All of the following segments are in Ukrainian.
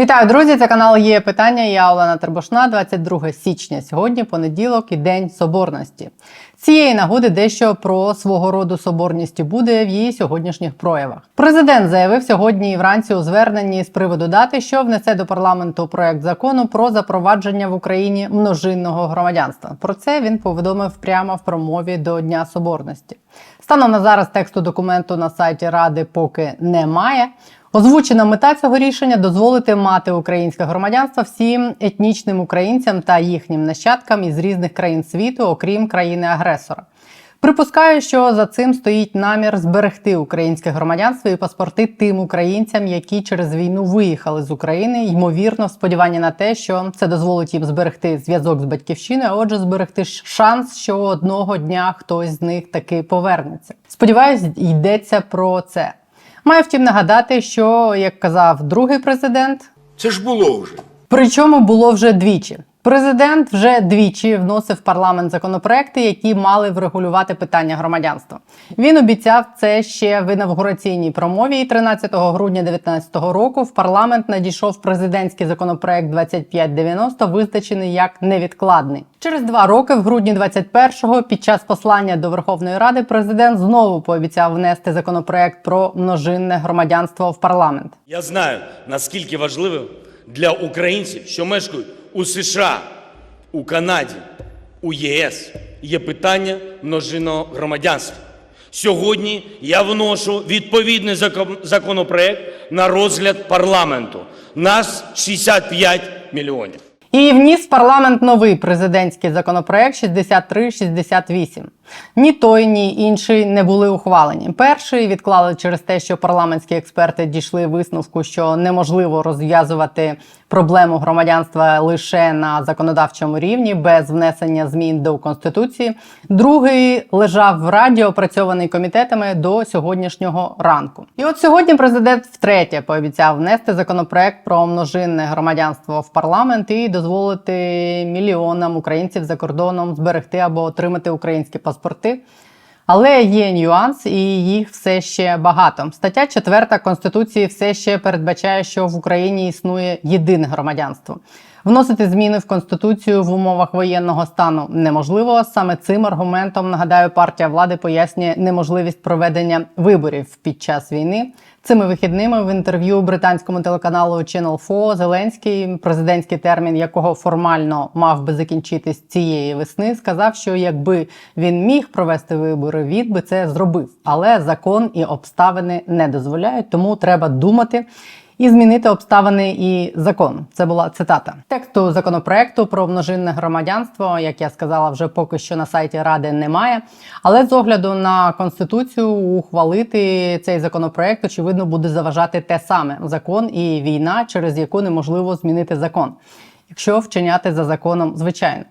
Вітаю, друзі! Це канал є питання. Я Олена Тербошна, 22 січня. Сьогодні понеділок і День Соборності. Цієї нагоди дещо про свого роду соборність буде в її сьогоднішніх проявах. Президент заявив сьогодні і вранці у зверненні з приводу дати, що внесе до парламенту проект закону про запровадження в Україні множинного громадянства. Про це він повідомив прямо в промові до Дня Соборності. Станом на зараз тексту документу на сайті Ради поки немає. Озвучена мета цього рішення дозволити мати українське громадянство всім етнічним українцям та їхнім нащадкам із різних країн світу, окрім країни-агресора. Припускаю, що за цим стоїть намір зберегти українське громадянство і паспорти тим українцям, які через війну виїхали з України, ймовірно, в сподіванні на те, що це дозволить їм зберегти зв'язок з батьківщиною, а отже, зберегти шанс, що одного дня хтось з них таки повернеться. Сподіваюсь, йдеться про це. Маю втім нагадати, що як казав другий президент, Це ж було вже. Причому було вже двічі. Президент вже двічі вносив в парламент законопроекти, які мали врегулювати питання громадянства. Він обіцяв це ще в інавгураційній промові. І 13 грудня 2019 року в парламент надійшов президентський законопроект 2590, визначений як невідкладний. Через два роки, в грудні 21-го, під час послання до Верховної Ради, президент знову пообіцяв внести законопроект про множинне громадянство в парламент. Я знаю, наскільки важливим для українців, що мешкають у США, у Канаді, у ЄС, є питання множинного громадянства. Сьогодні я вношу відповідний закон- законопроект на розгляд парламенту. Нас 65 мільйонів. І вніс парламент новий президентський законопроект 6368. Ні той, ні інший не були ухвалені. Перший відклали через те, що парламентські експерти дійшли висновку, що неможливо розв'язувати проблему громадянства лише на законодавчому рівні без внесення змін до конституції. Другий лежав в раді, опрацьований комітетами до сьогоднішнього ранку. І от сьогодні президент втретє пообіцяв внести законопроект про множинне громадянство в парламент і дозволити мільйонам українців за кордоном зберегти або отримати українські паспорти. Але є нюанс, і їх все ще багато. Стаття 4 Конституції все ще передбачає, що в Україні існує єдине громадянство. Вносити зміни в конституцію в умовах воєнного стану неможливо. Саме цим аргументом нагадаю, партія влади пояснює неможливість проведення виборів під час війни. Цими вихідними в інтерв'ю британському телеканалу Channel 4 Зеленський, президентський термін якого формально мав би закінчитись цієї весни, сказав, що якби він міг провести вибори, він би це зробив. Але закон і обставини не дозволяють, тому треба думати і змінити обставини і закон. Це була цитата тексту законопроекту про множинне громадянство. Як я сказала, вже поки що на сайті ради немає. Але з огляду на конституцію ухвалити цей законопроект, очевидно, буде заважати те саме закон і війна, через яку неможливо змінити закон, якщо вчиняти за законом, звичайно.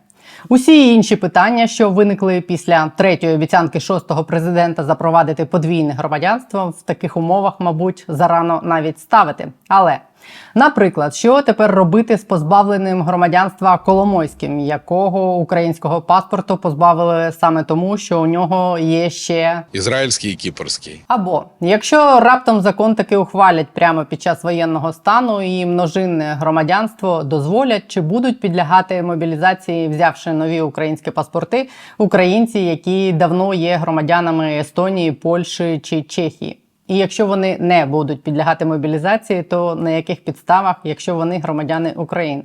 Усі інші питання, що виникли після третьої обіцянки шостого президента запровадити подвійне громадянство, в таких умовах, мабуть, зарано навіть ставити. Але, наприклад, що тепер робити з позбавленим громадянства Коломойським, якого українського паспорту позбавили саме тому, що у нього є ще Ізраїльський і кіпрський. або якщо раптом закон таки ухвалять прямо під час воєнного стану і множинне громадянство дозволять, чи будуть підлягати мобілізації, взявши нові українські паспорти, українці, які давно є громадянами Естонії, Польщі чи Чехії. І якщо вони не будуть підлягати мобілізації, то на яких підставах, якщо вони громадяни України?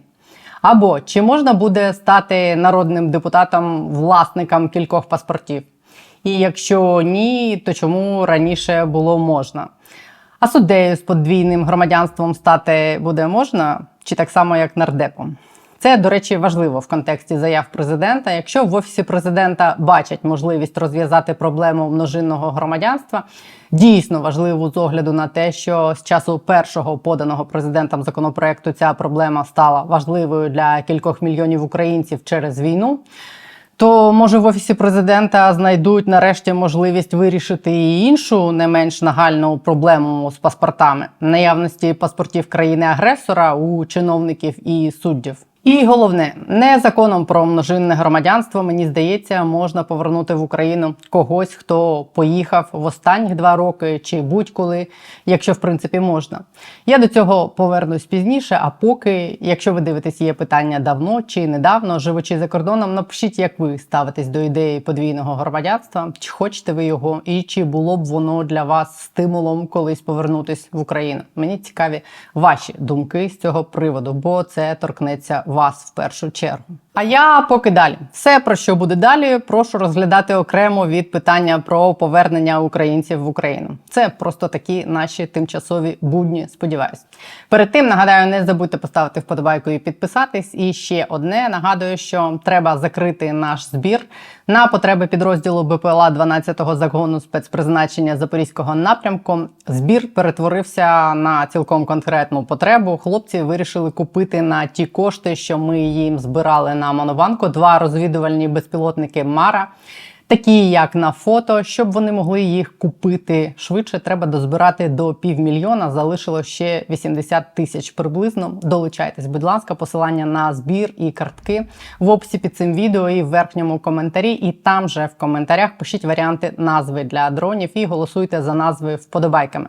Або чи можна буде стати народним депутатом власником кількох паспортів? І якщо ні, то чому раніше було можна? А суддею з подвійним громадянством стати буде можна, чи так само, як нардепом? Це, до речі, важливо в контексті заяв президента. Якщо в офісі президента бачать можливість розв'язати проблему множинного громадянства, дійсно важливо з огляду на те, що з часу першого поданого президентом законопроекту ця проблема стала важливою для кількох мільйонів українців через війну. То може в офісі президента знайдуть нарешті можливість вирішити і іншу не менш нагальну проблему з паспортами наявності паспортів країни-агресора у чиновників і суддів. І головне, не законом про множинне громадянство, мені здається, можна повернути в Україну когось, хто поїхав в останніх два роки чи будь-коли, якщо в принципі можна. Я до цього повернусь пізніше. А поки, якщо ви дивитесь, є питання давно чи недавно, живучи за кордоном, напишіть, як ви ставитесь до ідеї подвійного громадянства, чи хочете ви його, і чи було б воно для вас стимулом колись повернутись в Україну. Мені цікаві ваші думки з цього приводу, бо це торкнеться вас в першу чергу. А я поки далі. Все про що буде далі, прошу розглядати окремо від питання про повернення українців в Україну. Це просто такі наші тимчасові будні. Сподіваюсь. Перед тим нагадаю, не забудьте поставити вподобайку і підписатись. І ще одне нагадую, що треба закрити наш збір на потреби підрозділу БПЛА 12-го загону спецпризначення Запорізького напрямку. Збір перетворився на цілком конкретну потребу. Хлопці вирішили купити на ті кошти, що ми їм збирали на Монобанку, два розвідувальні безпілотники Мара. Такі, як на фото, щоб вони могли їх купити швидше, треба дозбирати до півмільйона. Залишилось ще 80 тисяч приблизно. Долучайтесь, будь ласка, посилання на збір і картки в описі під цим відео і в верхньому коментарі. І там же в коментарях пишіть варіанти назви для дронів і голосуйте за назви вподобайками.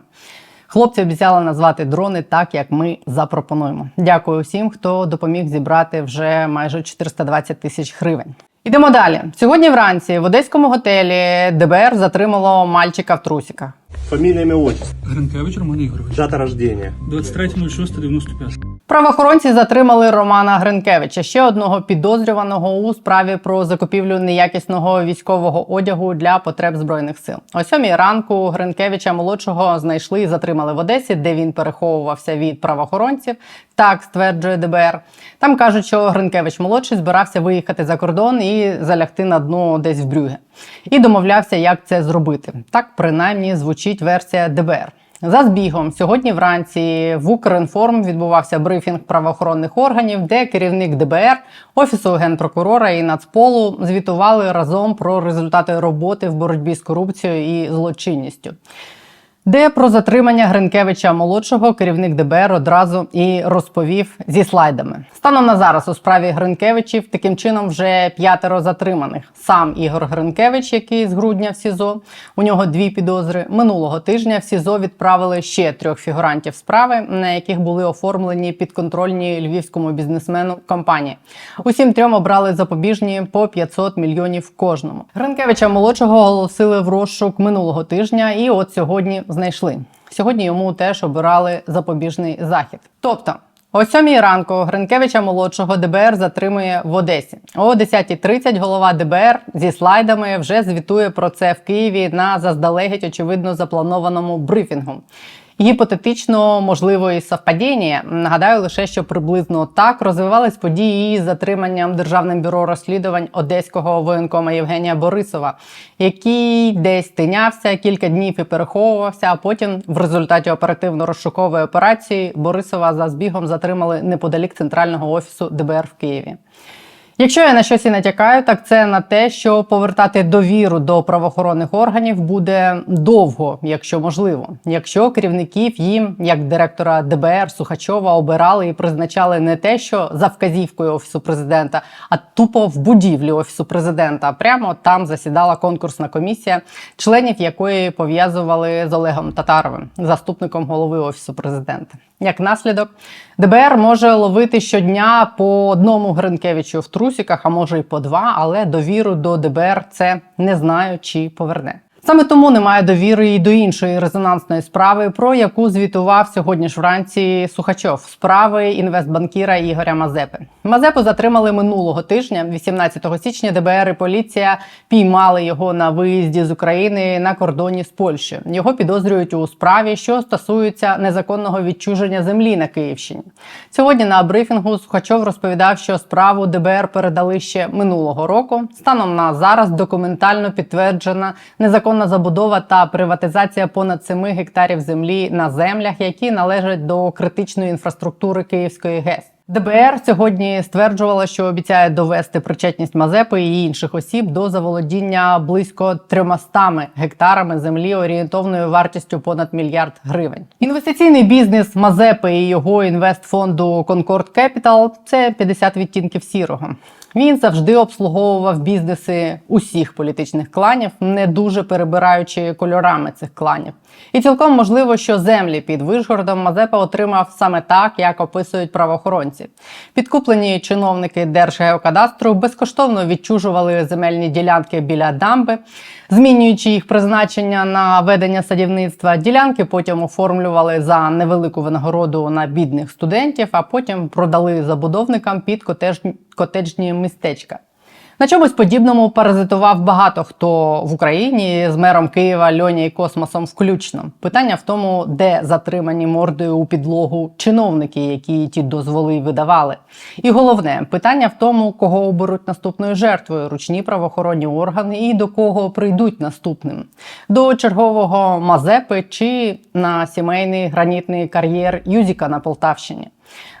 Хлопці обіцяли назвати дрони так, як ми запропонуємо. Дякую всім, хто допоміг зібрати вже майже 420 тисяч гривень. Ідемо далі. Сьогодні вранці в одеському готелі ДБР затримало мальчика в трусіках. Фамилия, имя, отчество. Гринкевич Роман Ігорович. Дата рождения. 23.06.95. Правоохоронці затримали Романа Гринкевича, ще одного підозрюваного у справі про закупівлю неякісного військового одягу для потреб збройних сил. О сьомій ранку Гринкевича молодшого знайшли і затримали в Одесі, де він переховувався від правоохоронців. Так стверджує ДБР. Там кажуть, що Гринкевич молодший збирався виїхати за кордон і залягти на дно десь в Брюге. І домовлявся, як це зробити. Так принаймні звучить версія ДБР. За збігом сьогодні вранці в Укрінформ відбувався брифінг правоохоронних органів, де керівник ДБР, офісу генпрокурора і Нацполу звітували разом про результати роботи в боротьбі з корупцією і злочинністю. Де про затримання Гринкевича молодшого керівник ДБР одразу і розповів зі слайдами. Станом на зараз у справі Гринкевичів таким чином вже п'ятеро затриманих. Сам Ігор Гринкевич, який з грудня в СІЗО, у нього дві підозри. Минулого тижня в СІЗО відправили ще трьох фігурантів справи, на яких були оформлені підконтрольні львівському бізнесмену компанії. Усім трьом обрали запобіжні по 500 мільйонів кожному. Гринкевича молодшого оголосили в розшук минулого тижня, і от сьогодні знайшли. Сьогодні йому теж обирали запобіжний захід. Тобто. О 7 ранку Гринкевича молодшого ДБР затримує в Одесі. О 10.30 голова ДБР зі слайдами вже звітує про це в Києві на заздалегідь очевидно запланованому брифінгу. Гіпотетично можливої совпадіння. Нагадаю лише, що приблизно так розвивались події із затриманням Державним бюро розслідувань одеського воєнкома Євгенія Борисова, який десь тинявся кілька днів і переховувався. А потім, в результаті оперативно-розшукової операції, Борисова за збігом затримали неподалік центрального офісу ДБР в Києві. Якщо я на щось і натякаю, так це на те, що повертати довіру до правоохоронних органів буде довго, якщо можливо. Якщо керівників їм, як директора ДБР Сухачова, обирали і призначали не те, що за вказівкою офісу президента, а тупо в будівлі офісу президента. Прямо там засідала конкурсна комісія, членів якої пов'язували з Олегом Татаровим, заступником голови офісу президента. Як наслідок, ДБР може ловити щодня по одному Гринкевичу в трусіках, а може і по два, але довіру до ДБР це не знаю, чи поверне. Саме тому немає довіри і до іншої резонансної справи, про яку звітував сьогодні ж вранці Сухачов справи інвестбанкіра Ігоря Мазепи. Мазепу затримали минулого тижня, 18 січня. ДБР і поліція піймали його на виїзді з України на кордоні з Польщею. Його підозрюють у справі, що стосується незаконного відчуження землі на Київщині. Сьогодні на брифінгу Сухачов розповідав, що справу ДБР передали ще минулого року. Станом на зараз документально підтверджена незаконна забудова та приватизація понад 7 гектарів землі на землях, які належать до критичної інфраструктури Київської ГЕС. ДБР сьогодні стверджувало, що обіцяє довести причетність Мазепи і інших осіб до заволодіння близько 300 гектарами землі орієнтовною вартістю понад мільярд гривень. Інвестиційний бізнес Мазепи і його інвестфонду Concord Capital – це 50 відтінків сірого. Він завжди обслуговував бізнеси усіх політичних кланів, не дуже перебираючи кольорами цих кланів. І цілком можливо, що землі під Вишгородом Мазепа отримав саме так, як описують правоохоронці. Підкуплені чиновники Держгеокадастру безкоштовно відчужували земельні ділянки біля дамби, змінюючи їх призначення на ведення садівництва. Ділянки потім оформлювали за невелику винагороду на бідних студентів, а потім продали забудовникам під котеж- котеджні містечка. На чомусь подібному паразитував багато хто в Україні з мером Києва Льоні і Космосом включно. Питання в тому, де затримані мордою у підлогу чиновники, які ті дозволи видавали. І головне питання в тому, кого оберуть наступною жертвою ручні правоохоронні органи і до кого прийдуть наступним: до чергового Мазепи чи на сімейний гранітний кар'єр Юзіка на Полтавщині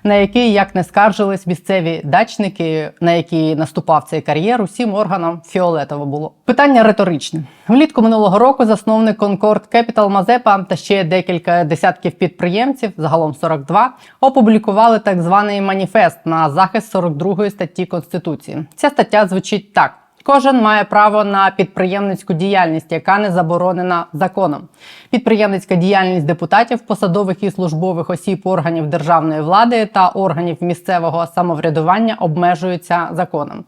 на який, як не скаржились місцеві дачники, на які наступав цей кар'єр, усім органам фіолетово було. Питання риторичне. Влітку минулого року засновник Concord Capital Мазепа та ще декілька десятків підприємців, загалом 42, опублікували так званий маніфест на захист 42 статті Конституції. Ця стаття звучить так. Кожен має право на підприємницьку діяльність, яка не заборонена законом. Підприємницька діяльність депутатів, посадових і службових осіб органів державної влади та органів місцевого самоврядування обмежується законом.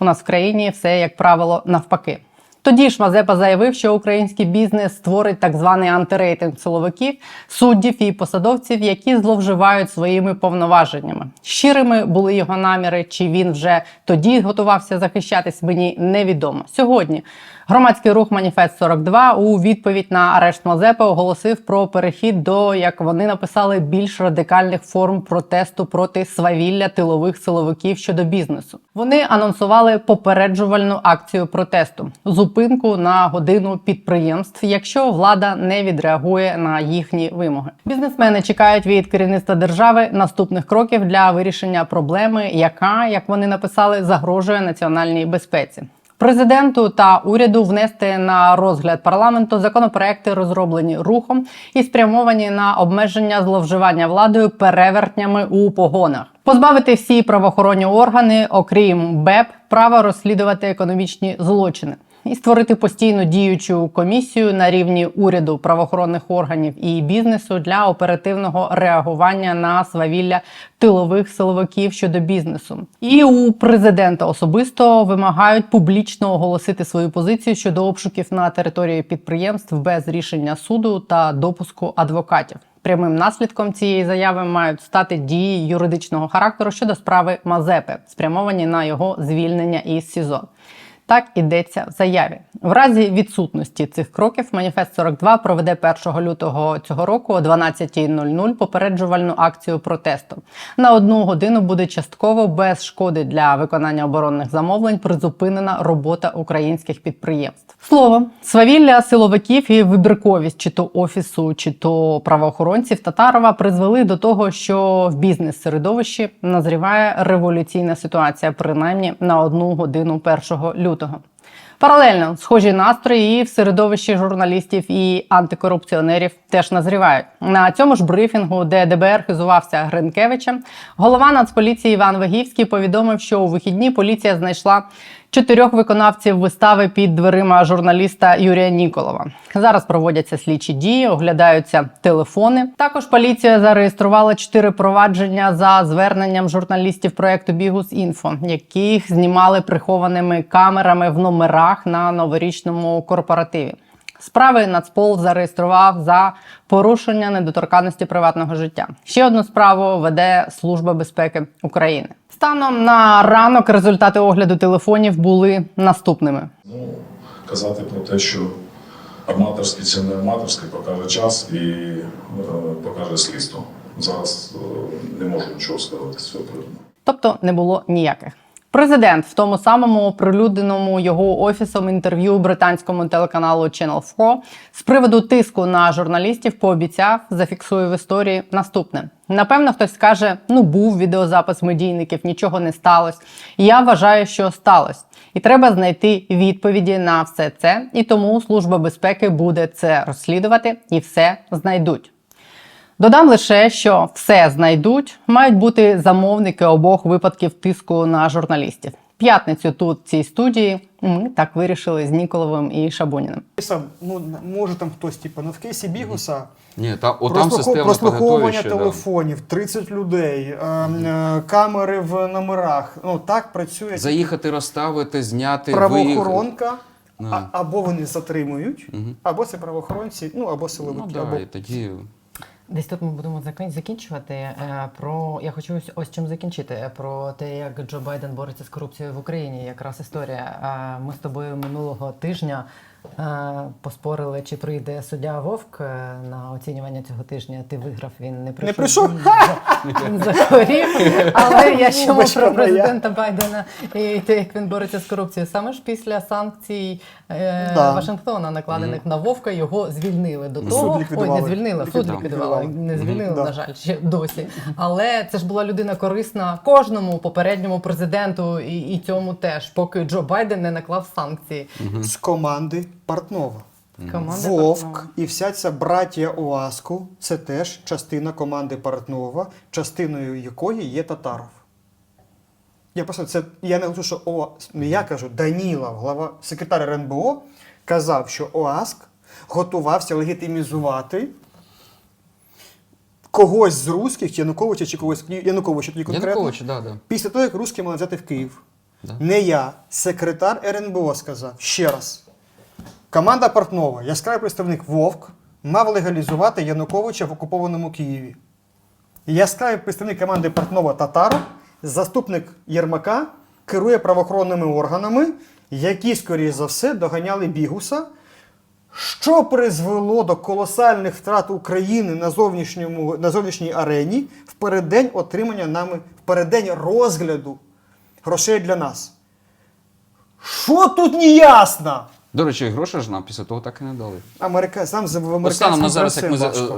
У нас в країні все як правило навпаки. Тоді ж Мазепа заявив, що український бізнес створить так званий антирейтинг силовиків, суддів і посадовців, які зловживають своїми повноваженнями. Щирими були його наміри, чи він вже тоді готувався захищатись, мені невідомо. Сьогодні громадський рух Маніфест 42 у відповідь на арешт Мазепи оголосив про перехід до, як вони написали, більш радикальних форм протесту проти свавілля тилових силовиків щодо бізнесу. Вони анонсували попереджувальну акцію протесту зупинку на годину підприємств, якщо влада не відреагує на їхні вимоги. Бізнесмени чекають від керівництва держави наступних кроків для вирішення проблеми, яка, як вони написали, загрожує національній безпеці. Президенту та уряду внести на розгляд парламенту законопроекти, розроблені рухом і спрямовані на обмеження зловживання владою перевертнями у погонах, позбавити всі правоохоронні органи, окрім БЕП, права розслідувати економічні злочини. І створити постійно діючу комісію на рівні уряду, правоохоронних органів і бізнесу для оперативного реагування на свавілля тилових силовиків щодо бізнесу. І у президента особисто вимагають публічно оголосити свою позицію щодо обшуків на території підприємств без рішення суду та допуску адвокатів. Прямим наслідком цієї заяви мають стати дії юридичного характеру щодо справи Мазепи, спрямовані на його звільнення із СІЗО. Так ідеться в заяві. В разі відсутності цих кроків Маніфест 42 проведе 1 лютого цього року о 12.00 попереджувальну акцію протесту. На одну годину буде частково без шкоди для виконання оборонних замовлень призупинена робота українських підприємств. Словом, свавілля силовиків і вибірковість чи то офісу, чи то правоохоронців Татарова призвели до того, що в бізнес-середовищі назріває революційна ситуація, принаймні на одну годину 1 лютого. Паралельно схожі настрої і в середовищі журналістів і антикорупціонерів теж назрівають. На цьому ж брифінгу, де ДБР хизувався Гринкевичем, голова Нацполіції Іван Вагівський повідомив, що у вихідні поліція знайшла чотирьох виконавців вистави під дверима журналіста Юрія Ніколова. Зараз проводяться слідчі дії, оглядаються телефони. Також поліція зареєструвала чотири провадження за зверненням журналістів проекту Бігус Інфо, яких знімали прихованими камерами в номерах на новорічному корпоративі. Справи Нацпол зареєстрував за порушення недоторканності приватного життя. Ще одну справу веде Служба безпеки України. Станом на ранок результати огляду телефонів були наступними. Ну, казати про те, що аматорське чи не аматорське, покаже час і е, покаже слідство. Зараз е, не можу нічого сказати з цього приводу. Тобто не було ніяких. Президент в тому самому оприлюдненому його офісом інтерв'ю британському телеканалу Channel 4 з приводу тиску на журналістів пообіцяв, зафіксує в історії наступне. Напевно, хтось скаже: ну був відеозапис медійників, нічого не сталося. Я вважаю, що сталося. І треба знайти відповіді на все це. І тому Служба безпеки буде це розслідувати і все знайдуть. Додам лише, що все знайдуть, мають бути замовники обох випадків тиску на журналістів. П'ятницю тут в цій студії ми так вирішили з Ніколовим і Шабуніним. Сам, ну, може там хтось, типу, ну в кейсі Бігуса Ні, та, о, там прослуху- прослуховування телефонів, 30 людей, е, е, камери в номерах. Ну так працює Заїхати, розставити, зняти, правоохоронка, а, або вони затримують, або це правоохоронці, ну або виїхати. Ну, да, або... і тоді Десь тут ми будемо закін- закінчувати. Е, Про я хочу ось, ось чим закінчити. Про те, як Джо Байден бореться з корупцією в Україні. Якраз історія. Е, Ми з тобою минулого тижня е, поспорили, чи прийде суддя Вовк на оцінювання цього тижня. Ти виграв, він не прийшов. прийшов? Він захворів. Але я чому Вибачте, про президента Байдена і те, як він бореться з корупцією. Саме ж після санкцій е, Да. Вашингтона, накладених на Вовка, його звільнили до того. Ой, ліквідували. не звільнили, суд Ліквідували. ліквідували. Не звільнили, Да. на жаль, ще досі. Але це ж була людина корисна кожному попередньому президенту і, і цьому теж, поки Джо Байден не наклав санкції. з команди Портнова. Команда Вовк і вся ця братія ОАСКу це теж частина команди Портнова, частиною якої є Татаров. Я просто це я не кажу, що О, я кажу, Данілов, глава секретар РНБО, казав, що ОАСК готувався легітимізувати когось з русських, Януковича чи когось Януковича тоді конкретно. Янукович, да, да. Після того, як русські мали взяти в Київ. Да. Не я, секретар РНБО сказав ще раз. Команда Портнова, яскравий представник Вовк, мав легалізувати Януковича в окупованому Києві. Яскравий представник команди Портнова Татаров, заступник Єрмака, керує правоохоронними органами, які, скоріш за все, доганяли Бігуса, що призвело до колосальних втрат України на, зовнішньому, на зовнішній арені в переддень отримання нами, в переддень розгляду грошей для нас. Що тут не ясно? До речі, гроші ж нам після того так і не дали. Америка... Сам в От станом на зараз, як ми за- важко.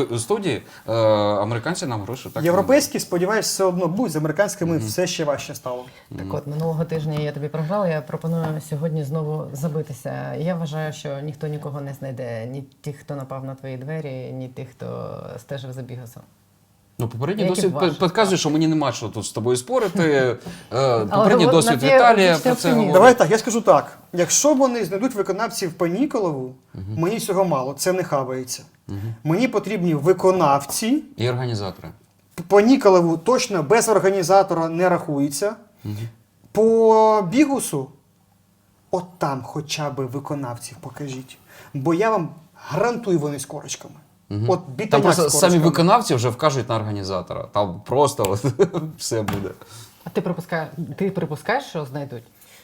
е, в студії, е, американці нам гроші так і не Європейські, сподіваюсь, все одно будуть, з американськими все ще важче стало. Так от минулого тижня я тобі програла. Я пропоную сьогодні знову забитися. Я вважаю, що ніхто нікого не знайде. Ні тих, хто напав на твої двері, ні тих, хто стежив за бігасом. Ну, попередній Як і досвід ваш, підказує, що мені нема що тут з тобою спорити. Е, Попередній говор- досвід те Віталія про це говорить. Давай так, я скажу так: якщо вони знайдуть виконавців по Ніколову, мені цього мало, це не хавається. Мені потрібні виконавці. І організатори. По Ніколову точно без організатора не рахується. По Бігусу, от там хоча б виконавців покажіть. Бо я вам гарантую вони з корочками. От Там просто самі корочками. виконавці вже вкажуть на організатора. Там просто от, все буде. А ти припускаєш, ти припускаєш, що знайдуть?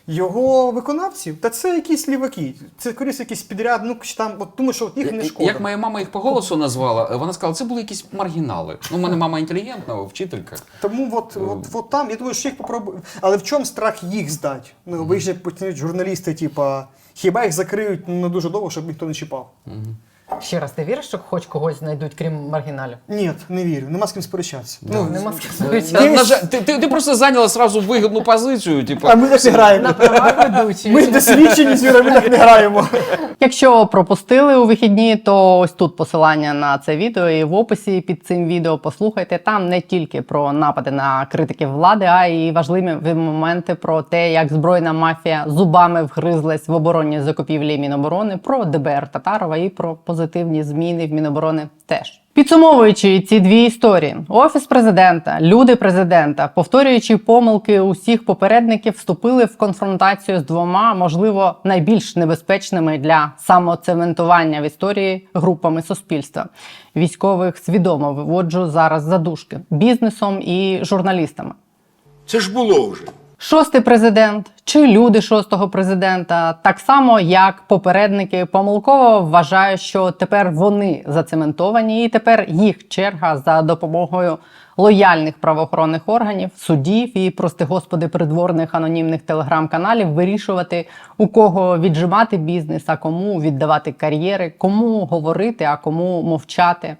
Його виконавців, та це якісь ліваки. Це скоріше якийсь підряд, ну чи там, от думаю, що от їх не шкода. Як моя мама їх по голосу назвала, вона сказала, це були якісь маргінали. Ну, у мене мама інтелігентна, вчителька. Тому от, от, от там, я думаю, що їх попробую. Але в чому страх їх здати? Ну, ви ж почнуть журналісти, типа, хіба їх закриють ну, не дуже довго, щоб ніхто не чіпав? Ще раз, ти віриш, що хоч когось знайдуть, крім маргіналів? Ні, не вірю, нема з ким сперечатися. Ну, Нема з ким На, сперечатися. на жаль, ти, ти, ти просто зайняла сразу вигідну позицію. Типу, а ми так не граємо. На правах ведучої. Ми досвідчені, Юра, ми так не граємо. Якщо пропустили у вихідні, то ось тут посилання на це відео і в описі під цим відео послухайте. Там не тільки про напади на критиків влади, а й важливі моменти про те, як збройна мафія зубами вгризлась в оборонні закупівлі Міноборони, про ДБР Татарова і про позитивні зміни в Міноборони теж. Підсумовуючи ці дві історії, офіс президента, люди президента, повторюючи помилки усіх попередників, вступили в конфронтацію з двома, можливо, найбільш небезпечними для самоцементування в історії групами суспільства. Військових свідомо виводжу зараз задушки бізнесом і журналістами. Це ж було вже. Шостий президент, чи люди шостого президента, так само як попередники, помилково вважають, що тепер вони зацементовані, і тепер їх черга за допомогою лояльних правоохоронних органів, судів і, прости господи, придворних анонімних телеграм-каналів вирішувати, у кого віджимати бізнес, а кому віддавати кар'єри, кому говорити, а кому мовчати.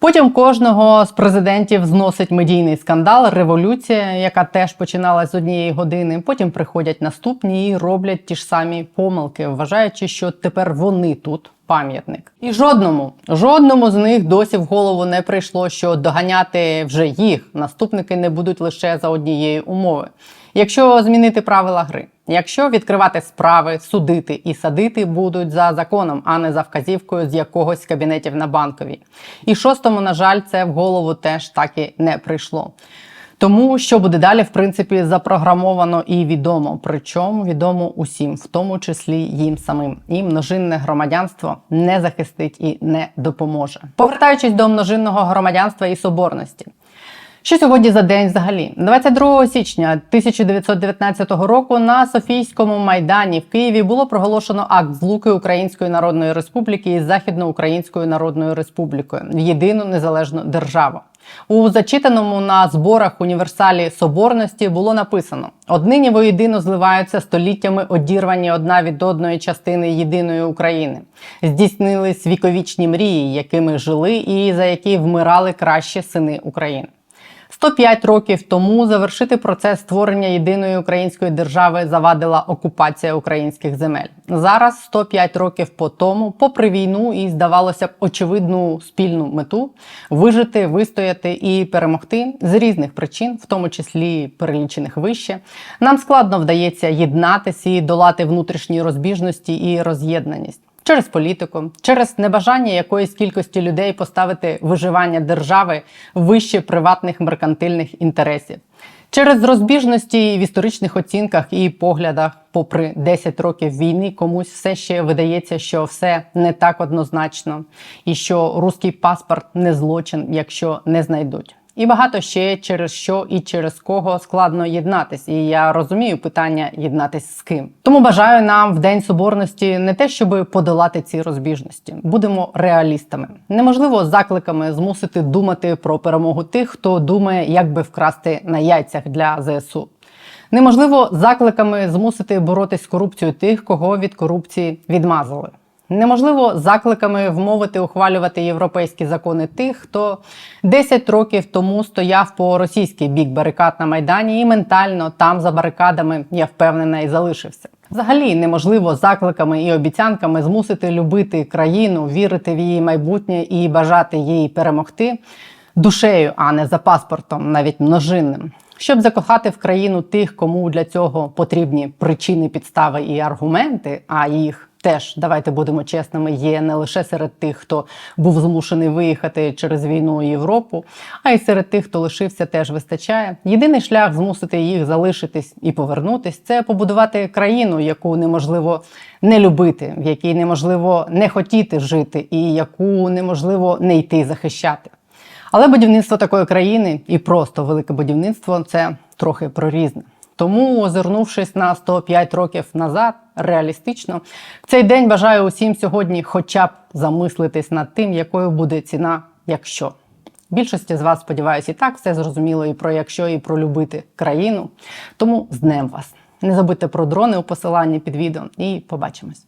Потім кожного з президентів зносить медійний скандал, революція, яка теж починалась з однієї години. Потім приходять наступні і роблять ті ж самі помилки, вважаючи, що тепер вони тут пам'ятник. І жодному, жодному з них досі в голову не прийшло, що доганяти вже їх наступники не будуть лише за однієї умови. Якщо змінити правила гри, якщо відкривати справи, судити і садити будуть за законом, а не за вказівкою з якогось кабінетів на банковій. І шостому, на жаль, це в голову теж так і не прийшло. Тому що буде далі, в принципі, запрограмовано і відомо. Причому відомо усім, в тому числі їм самим. І множинне громадянство не захистить і не допоможе. Повертаючись до множинного громадянства і соборності. Що сьогодні за день взагалі? 22 січня 1919 року на Софійському майдані в Києві було проголошено акт злуки Української Народної Республіки із Західноукраїнською Народною Республікою в єдину незалежну державу. У зачитаному на зборах універсалі соборності було написано: однині воєдино зливаються століттями одірвані одна від одної частини єдиної України. Здійснились віковічні мрії, якими жили і за які вмирали кращі сини України. 105 років тому завершити процес створення єдиної української держави завадила окупація українських земель. Зараз, 105 років по тому, попри війну і здавалося б очевидну спільну мету вижити, вистояти і перемогти з різних причин, в тому числі перелічених вище, нам складно вдається єднатися і долати внутрішні розбіжності і роз'єднаність. Через політику, через небажання якоїсь кількості людей поставити виживання держави вище приватних меркантильних інтересів, через розбіжності в історичних оцінках і поглядах, попри 10 років війни, комусь все ще видається, що все не так однозначно, і що руський паспорт не злочин, якщо не знайдуть. І багато ще через що і через кого складно єднатись. І я розумію питання єднатись з ким. Тому бажаю нам в день соборності не те, щоб подолати ці розбіжності. Будемо реалістами. Неможливо закликами змусити думати про перемогу тих, хто думає, як би вкрасти на яйцях для ЗСУ. Неможливо закликами змусити боротись з корупцією тих, кого від корупції відмазали. Неможливо закликами вмовити ухвалювати європейські закони тих, хто 10 років тому стояв по російський бік барикад на майдані і ментально там за барикадами, я впевнена, і залишився. Взагалі неможливо закликами і обіцянками змусити любити країну, вірити в її майбутнє і бажати їй перемогти душею, а не за паспортом, навіть множинним. Щоб закохати в країну тих, кому для цього потрібні причини, підстави і аргументи, а їх теж давайте будемо чесними, є не лише серед тих, хто був змушений виїхати через війну Європу, а й серед тих, хто лишився, теж вистачає. Єдиний шлях змусити їх залишитись і повернутись це побудувати країну, яку неможливо не любити, в якій неможливо не хотіти жити, і яку неможливо не йти захищати. Але будівництво такої країни і просто велике будівництво це трохи про різне. Тому, озирнувшись на 105 років назад, реалістично, в цей день бажаю усім сьогодні, хоча б замислитись над тим, якою буде ціна, якщо. Більшості з вас, сподіваюся, і так все зрозуміло і про якщо, і про любити країну. Тому з днем вас. Не забудьте про дрони у посиланні під відео і побачимось.